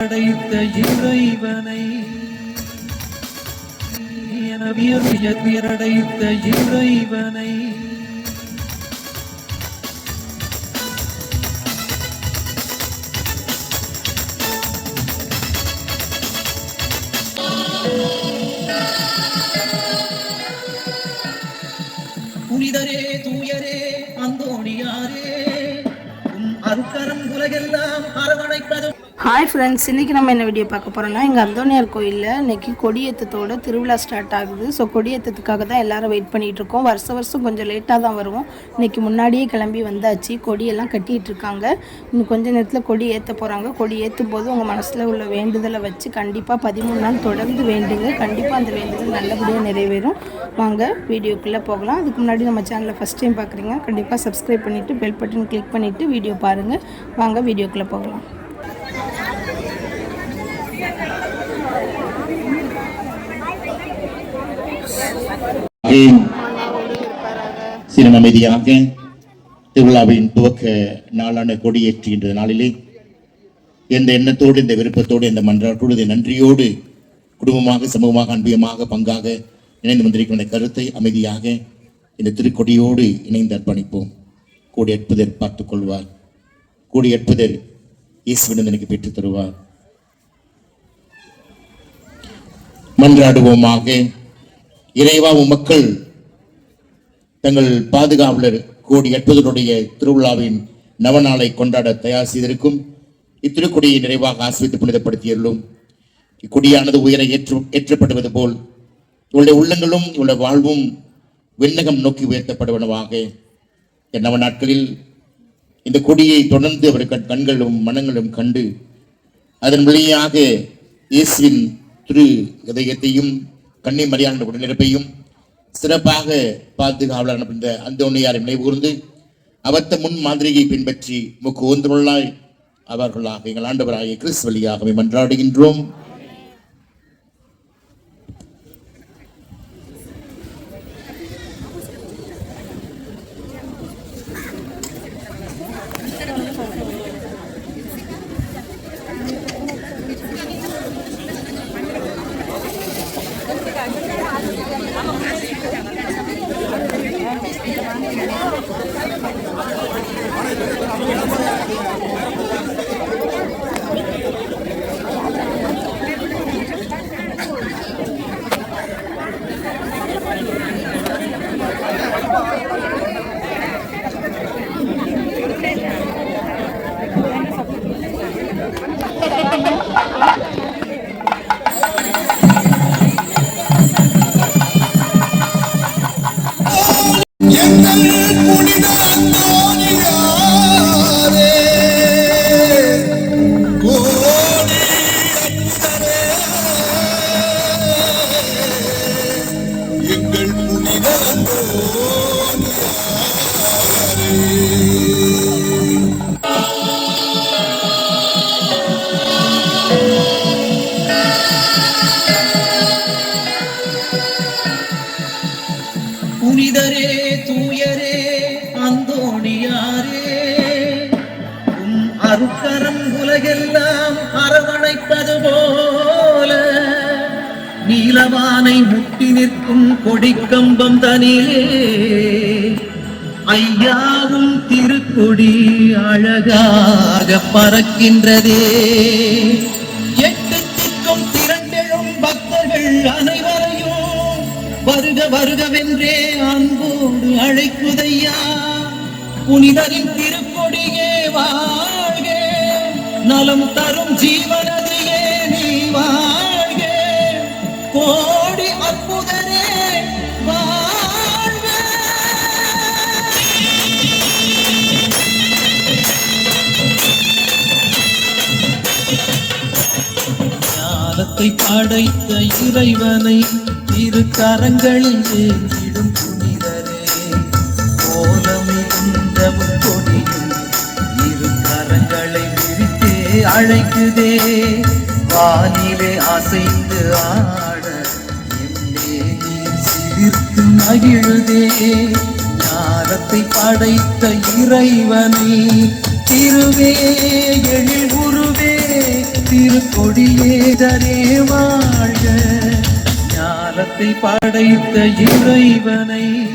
படைத்த இறைவனை. என இறைவனை. புனிதரே தூயரே அந்தோணியாரே உன் அருக்கரம் உலகெல்லாம் அரவணைப்பதும் ஹாய் ஃப்ரெண்ட்ஸ் இன்றைக்கி நம்ம என்ன வீடியோ பார்க்க போகிறோம்னா எங்கள் அந்தோனியார் கோயிலில் இன்றைக்கி கொடியேற்றத்தோட திருவிழா ஸ்டார்ட் ஆகுது. ஸோ கொடியேற்றத்துக்காக தான் எல்லோரும் வெயிட் பண்ணிகிட்டு இருக்கோம். வருஷம் வருஷம் கொஞ்சம் லேட்டாக தான் வருவோம். இன்னைக்கு முன்னாடியே கிளம்பி வந்தாச்சு. கொடியெல்லாம் கட்டிகிட்டு இருக்காங்க. இன்னும் கொஞ்ச நேரத்தில் கொடி ஏற்ற போகிறாங்க கொடி ஏற்றும் போது உங்கள் மனசில் உள்ள வேண்டுதலை வச்சு கண்டிப்பாக பதிமூணு நாள் தொடர்ந்து வேண்டுங்க. கண்டிப்பாக அந்த வேண்டுதல் நல்லபடியாக நிறைவேறும். வாங்க வீடியோக்குள்ளே போகலாம். அதுக்கு முன்னாடி நம்ம சேனலை ஃபஸ்ட் டைம் பார்க்குறீங்க கண்டிப்பாக சப்ஸ்கிரைப் பண்ணிவிட்டு பெல் பட்டன் கிளிக் பண்ணிவிட்டு வீடியோ பாருங்கள் வாங்க வீடியோக்குள்ளே போகலாம். சிறும் அமைதியாக திருவிழாவின் துவக்க நாளான கொடியேற்றுகின்ற நாளிலே எந்த எண்ணத்தோடு இந்த விருப்பத்தோடு இந்த மன்றாட்டோடு நன்றியோடு குடும்பமாக சமூகமாக அன்பியமாக பங்காக இணைந்து வந்திருக்கின்ற கருத்தை அமைதியாக இந்த திருக்கொடியோடு இணைந்து அர்ப்பணிப்போம். கூடி பார்த்து பார்த்துக் கொள்வார். கூடி ஏற்பதர் இயேசுவிடம் எனக்கு பெற்றுத் தருவார். மன்றாடுவோமாக இறைவா மக்கள் தங்கள் பாதுகாவலர் கோடி எட்பதனுடைய திருவிழாவின் நவநாளை கொண்டாட தயார் செய்திருக்கும். இத்திருக்கொடியை நிறைவாக ஆசிரித்து புனிதப்படுத்தியுள்ளோம் இக்கொடியானது உயர ஏற்று ஏற்றப்படுவது போல் இவளுடைய உள்ளங்களும் இவளுடைய வாழ்வும் விண்ணகம் நோக்கி உயர்த்தப்படுவனவாக. என் நவ நாட்களில் இந்த கொடியை தொடர்ந்து அவர்கள் கண்களும் மனங்களும் கண்டு அதன் வழியாக இயேசுவின் திரு இதயத்தையும் கண்ணி மரியாதை உடனிருப்பையும் சிறப்பாக பாதுகாவலர் என்ற அந்தோனியாரை நினைவுகூர்ந்து அவத்த முன் மாதிரியை பின்பற்றி முக்கு ஒன்றுள்ளாய் அவர்களாக எங்கள் ஆண்டவராகிய கிறிஸ் வழியாகவே மன்றாடுகின்றோம் 本当ですか? கருக்கரம் உலகெல்லாம் அரவணைப்பது போல. நீலவானை முட்டி நிற்கும் கொடிக்கம்பம் தனியே ஐயாவும் திருக்கொடி அழகாக பறக்கின்றதே. எட்டு திக்கும் திரண்டெழும் பக்தர்கள் அனைவரையும் வருக வருகவென்றே அன்போடு அழைக்குதையா. புனிதரின் திருக்கொடியே வா நலம் தரும் ஜீவனதியே நீ வாழ்க. கோடி அற்புதரே வாழ்க. ஞானத்தை படைத்த இறைவனை இரு கரங்களில் ஏந்திடும் அழைக்குதே. வானிலே அசைந்து ஆட எம்மே நீர் சிலிர்த்து மகிழுதே. ஞானத்தை படைத்த இறைவனை திருவே எழில் உருவே. திருக்கொடியேதரே வாழ்க. ஞானத்தை படைத்த இறைவனை